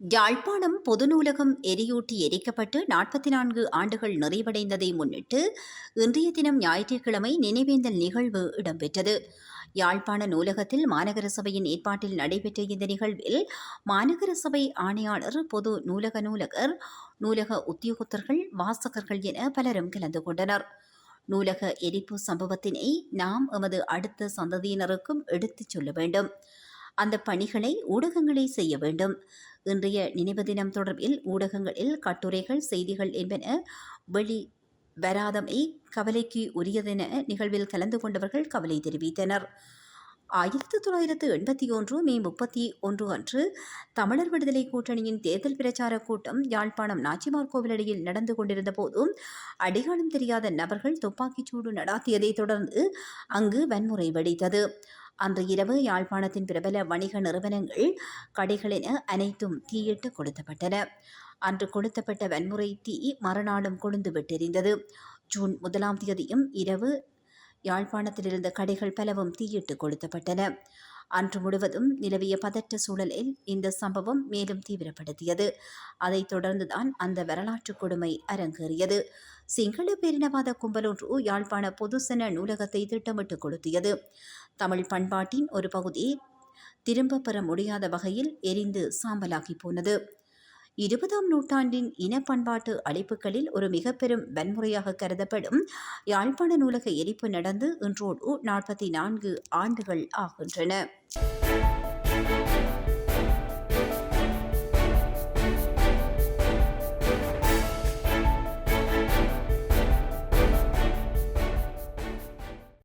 யாழ்ப்பாணம் பொது நூலகம் எரியூட்டி எரிக்கப்பட்டு நாற்பத்தி நான்கு ஆண்டுகள் நிறைவடைந்ததை முன்னிட்டு இன்றைய தினம் ஞாயிற்றுக்கிழமை நினைவேந்தல் நிகழ்வு இடம்பெற்றது. யாழ்ப்பாண நூலகத்தில் மாநகர சபையின் ஏற்பாட்டில் நடைபெற்ற இந்த நிகழ்வில் மாநகர சபை ஆணையாளர் பொது நூலக நூலகர் நூலக உத்தியோகத்தர்கள் வாசகர்கள் என பலரும் கலந்து கொண்டனர். நூலக எரிப்பு சம்பவத்தினை நாம் எமது அடுத்த சந்ததியினருக்கும் எடுத்துச் சொல்ல வேண்டும். அந்த பணிகளை ஊடகங்களே செய்ய வேண்டும். இன்றைய நினைவு தினம் தொடர்பில் ஊடகங்களில் கட்டுரைகள் செய்திகள் என்பன வெளி வராதமை கவலைக்கு உரியதென நிகழ்வில் கலந்து கொண்டவர்கள் கவலை தெரிவித்தனர். ஆயிரத்தி தொள்ளாயிரத்து எண்பத்தி ஒன்று மே முப்பத்தி ஒன்று அன்று தமிழர் விடுதலை கூட்டணியின் தேர்தல் பிரச்சார கூட்டம் யாழ்ப்பாணம் நாச்சிமார் கோவிலடியில் நடந்து கொண்டிருந்த போதும் அடையாளம் தெரியாத நபர்கள் துப்பாக்கிச்சூடு நடாத்தியதைத் தொடர்ந்து அங்கு வன்முறை வெடித்தது. அன்று இரவு யாழ்ப்பாணத்தின் பிரபல வணிக நிறுவனங்கள் கடைகளின அனைத்தும் தீயிட்டு கொளுத்தப்பட்டன. அன்று கொளுத்தப்பட்ட வன்முறை தீ மறுநாளும் கொழுந்து விட்டெறிந்தது. ஜூன் முதலாம் தேதியும் இரவு யாழ்ப்பாணத்தில் இருந்த கடைகள் பலவும் தீயிட்டு கொளுத்தப்பட்டன. அன்று முழுவதும் நிலவிய பதற்ற சூழலில் இந்த சம்பவம் மேலும் தீவிரப்படுத்தியது. அதைத் தொடர்ந்துதான் அந்த வரலாற்று கொடுமை அரங்கேறியது. சிங்கள பேரினவாத கும்பலொன்று யாழ்ப்பாண பொதுசன நூலகத்தை திட்டமிட்டு கொளுத்தியது. தமிழ் பண்பாட்டின் ஒரு பகுதி திரும்ப பெற முடியாத வகையில் எரிந்து சாம்பலாகி போனது. இருபதாம் நூற்றாண்டின் இன பண்பாட்டு அழைப்புகளில் ஒரு மிக பெரும் வன்முறையாக கருதப்படும் யாழ்ப்பாண நூலக எரிப்பு நடந்து இன்றோடு நாற்பத்தி நான்கு ஆண்டுகள் ஆகின்றன.